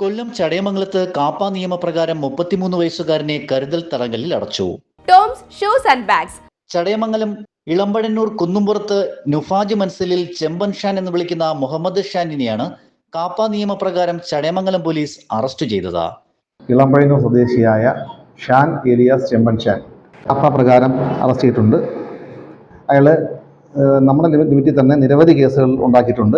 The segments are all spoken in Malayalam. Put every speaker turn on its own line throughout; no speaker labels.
കൊല്ലം ചടയമംഗലത്ത് കാപ്പ നിയമപ്രകാരം മുപ്പത്തിമൂന്ന് വയസ്സുകാരനെ കരുതൽ തടങ്കലിൽ അടച്ചു.
Toms shoes and bags.
Chadayamangalam Elampazhannoor Kunnumpurathu Nufaj മൻസലിൽ ചെമ്പൻ ഷാൻ എന്ന് വിളിക്കുന്ന മുഹമ്മദ് ഷാനിനെയാണ് കാപ്പ നിയമപ്രകാരം ചടയമംഗലം പോലീസ് അറസ്റ്റ് ചെയ്തത്.
ഇളമ്പഴന്നൂർ സ്വദേശിയായ ഷാൻ ഏലിയാസ് ചെമ്പൻ ഷാൻ കാപ്പ പ്രകാരം അറസ്റ്റ് ചെയ്തിട്ടുണ്ട്. അയാൾ നമ്മുടെ ലിമി- ലിമിറ്റിൽ തന്നെ നിരവധി കേസുകൾ ഉണ്ടാക്കിയിട്ടുണ്ട്.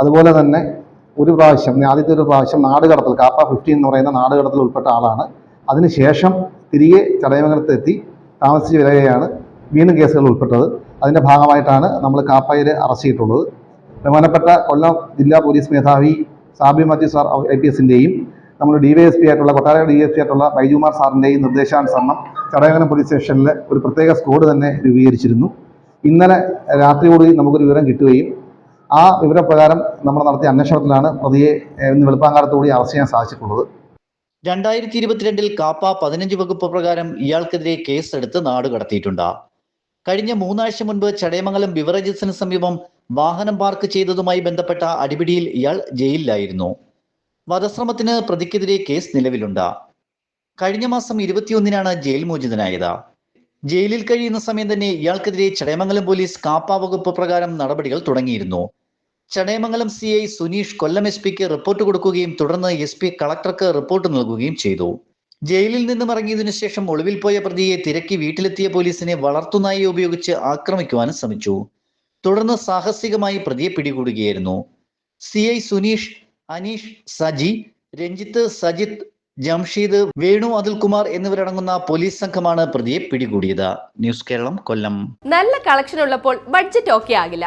അതുപോലെ തന്നെ ഒരു പ്രാവശ്യം ആദ്യത്തെ ഒരു പ്രാവശ്യം നാടുകടത്തൽ കാപ്പ ഫിഫ്റ്റീൻ എന്ന് പറയുന്ന നാടുകടത്തൽ ഉൾപ്പെട്ട ആളാണ്. അതിനുശേഷം തിരികെ ചടയമംഗലത്ത് എത്തി താമസിച്ച് വരികയാണ് വീണ്ടും കേസുകൾ ഉൾപ്പെട്ടത്. അതിന്റെ ഭാഗമായിട്ടാണ് നമ്മൾ കാപ്പയിൽ അറസ്റ്റ് ചെയ്തിട്ടുള്ളത്. ബഹുമാനപ്പെട്ട കൊല്ലം ജില്ലാ പോലീസ് മേധാവി Sabi Mathew sir I P എസിന്റെയും നമ്മൾ ഡി വൈ എസ് പി ആയിട്ടുള്ള കൊട്ടാര ഡി എസ് പി ആയിട്ടുള്ള ബൈജുമാർ സാറിന്റെയും നിർദ്ദേശാനുസരണം ചടയമംഗലം പോലീസ് സ്റ്റേഷനിലെ ഒരു പ്രത്യേക സ്ക്വാഡ് തന്നെ രൂപീകരിച്ചിരുന്നു. ഇന്നലെ രാത്രിയോടുകൂടി നമുക്കൊരു വിവരം കിട്ടുകയും ആ വിവരപ്രകാരം നമ്മൾ നടത്തിയ അന്വേഷണത്തിലാണ് പ്രതിയെ ഇന്ന് വെളുപ്പാങ്കാലത്തോടെ അറസ്റ്റ് ചെയ്യാൻ സാധിച്ചിട്ടുള്ളത്.
രണ്ടായിരത്തി ഇരുപത്തിരണ്ടിൽ കാപ്പ പതിനഞ്ച് വകുപ്പ് പ്രകാരം ഇയാൾക്കെതിരെ കേസ് എടുത്ത് നാട് കടത്തിയിട്ടുണ്ട്. കഴിഞ്ഞ മൂന്നാഴ്ച മുൻപ് ചടയമംഗലം ബിവറേജസിന് സമീപം വാഹനം പാർക്ക് ചെയ്തതുമായി ബന്ധപ്പെട്ട അടിപിടിയിൽ ഇയാൾ ജയിലിലായിരുന്നു. വധശ്രമത്തിന് പ്രതിക്കെതിരെ കേസ് നിലവിലുണ്ട്. കഴിഞ്ഞ മാസം ഇരുപത്തിയൊന്നിനാണ് ജയിൽ മോചിതനായത്. ജയിലിൽ കഴിയുന്ന സമയം തന്നെ ഇയാൾക്കെതിരെ ചടയമംഗലം പോലീസ് കാപ്പ വകുപ്പ് പ്രകാരം നടപടികൾ തുടങ്ങിയിരുന്നു. Chadayamangalam C I Suneesh Kollam S pick report കൊടുക്കുകയും തുടർന്ന് എസ് പി കളക്ടർക്ക് റിപ്പോർട്ട് നൽകുകയും ചെയ്തു. ജയിലിൽ നിന്നും ഇറങ്ങിയതിനു ശേഷം ഒളിവിൽ പോയ പ്രതിയെ തിരക്കി വീട്ടിലെത്തിയ പോലീസിനെ വളർത്തുനായി ഉപയോഗിച്ച് ആക്രമിക്കുവാനും ശ്രമിച്ചു. തുടർന്ന് സാഹസികമായി പ്രതിയെ പിടികൂടുകയായിരുന്നു. സി ഐ സുനീഷ് അനീഷ് സജി രഞ്ജിത്ത് സജിത് ജംഷീദ് വേണു അതുൽകുമാർ എന്നിവരടങ്ങുന്ന പോലീസ് സംഘമാണ് പ്രതിയെ പിടികൂടിയത്. ന്യൂസ് കേരളം കൊല്ലം.
നല്ല കളക്ഷൻ ഉള്ളപ്പോൾ ബഡ്ജറ്റ് ഓക്കെ ആകില്ല.